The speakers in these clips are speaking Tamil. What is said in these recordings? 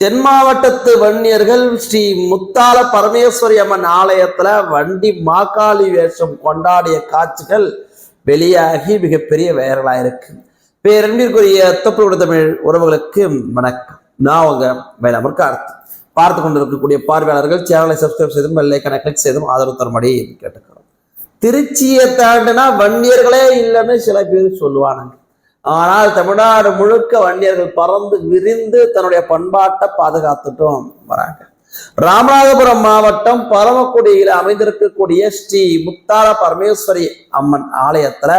தென் மாவட்டத்து வன்னியர்கள் ஸ்ரீ முத்தால பரமேஸ்வரி அம்மன் ஆலயத்துல வண்டி மாக்காளி வேஷம் கொண்டாடிய காட்சிகள் வெளியாகி மிகப்பெரிய வைரலாயிருக்கு பேரன்பிற்குரிய தொப்புள் தமிழ் உறவுகளுக்கு வணக்கம். நான் உங்க வேளாமர் கார்த்து. பார்த்து கொண்டிருக்கக்கூடிய பார்வையாளர்கள் சேனலை சப்ஸ்கிரைப் செய்தும் வெள்ளைக்கனை கிளிக் செய்தும் ஆதரவு தரும்படி கேட்டுக்கிறோம். திருச்சியை தாண்டினா வன்னியர்களே இல்லைன்னு சில பேர் சொல்லுவானுங்க. ஆனால் தமிழ்நாடு முழுக்க வன்னியர்கள் பறந்து விரிந்து தன்னுடைய பண்பாட்டை பாதுகாத்துட்டும் வராங்க. ராமநாதபுரம் மாவட்டம் பரமக்குடியில் அமைந்திருக்கக்கூடிய ஸ்ரீ முத்தார பரமேஸ்வரி அம்மன் ஆலயத்துல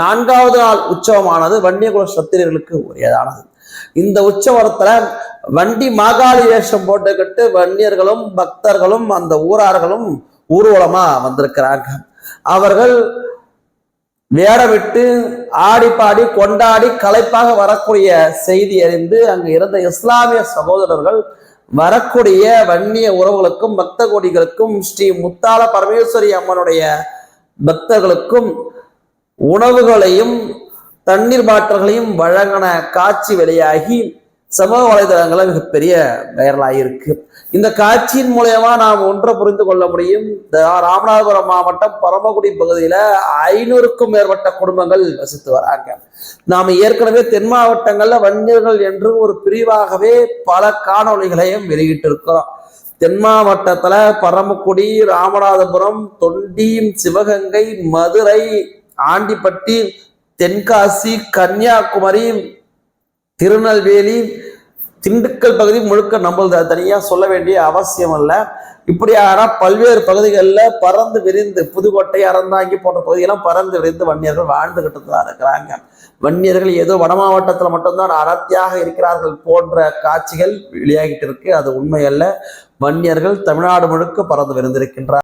நான்காவது நாள் உற்சவமானது வன்னியகுல சத்திரியர்களுக்கு உரியதானது. இந்த உற்சவத்துல வண்டி மாகாளி வேஷம் போட்டுக்கிட்டு வன்னியர்களும் பக்தர்களும் அந்த ஊரார்களும் ஊர்வலமா வந்திருக்கிறாங்க. அவர்கள் வேடமிட்டு ஆடி பாடி கொண்டாடி களைப்பாக வரக்கூடிய செய்தி அறிந்து அங்கு இருந்த இஸ்லாமிய சகோதரர்கள் வரக்கூடிய வன்னிய உறவுகளுக்கும் பக்த கோடிகளுக்கும் ஸ்ரீ முத்தால பரமேஸ்வரி அம்மனுடைய பக்தர்களுக்கும் உணவுகளையும் தண்ணீர் பாட்டல்களையும் வழங்கின காட்சி வெளியாகி சமூக வலைதளங்களில் மிகப்பெரிய வைரலாயிருக்கு இந்த காட்சியின் மூலயமா நாம் ஒன்றை புரிந்து கொள்ள முடியும். இந்த ராமநாதபுரம் மாவட்டம் பரமக்குடி பகுதியில ஐநூறுக்கும் மேற்பட்ட குடும்பங்கள் வசித்து வராங்க. நாம் ஏற்கனவே தென் மாவட்டங்கள்ல வன்னியர்கள் என்று ஒரு பிரிவாகவே பல காணொளிகளையும் வெளியிட்டு இருக்கிறோம் தென் மாவட்டத்துல பரமக்குடி ராமநாதபுரம் தொண்டி சிவகங்கை மதுரை ஆண்டிப்பட்டி தென்காசி கன்னியாகுமரி திருநெல்வேலி திண்டுக்கல் பகுதி முழுக்க நம்மளது தனியாக சொல்ல வேண்டிய அவசியம் அல்ல. இப்படியான பல்வேறு பகுதிகளில் பறந்து விரிந்து புதுக்கோட்டை அறந்தாங்கி போன்ற பகுதியெல்லாம் பறந்து விரிந்து வன்னியர்கள் வாழ்ந்துகிட்டு தான் இருக்கிறாங்க. வன்னியர்கள் ஏதோ வட மாவட்டத்தில் மட்டும்தான் அடர்த்தியாக இருக்கிறார்கள் போன்ற காட்சிகள் வெளியாகிட்டு இருக்கு. அது உண்மையல்ல. வன்னியர்கள் தமிழ்நாடு முழுக்க பறந்து விரிந்திருக்கின்றார்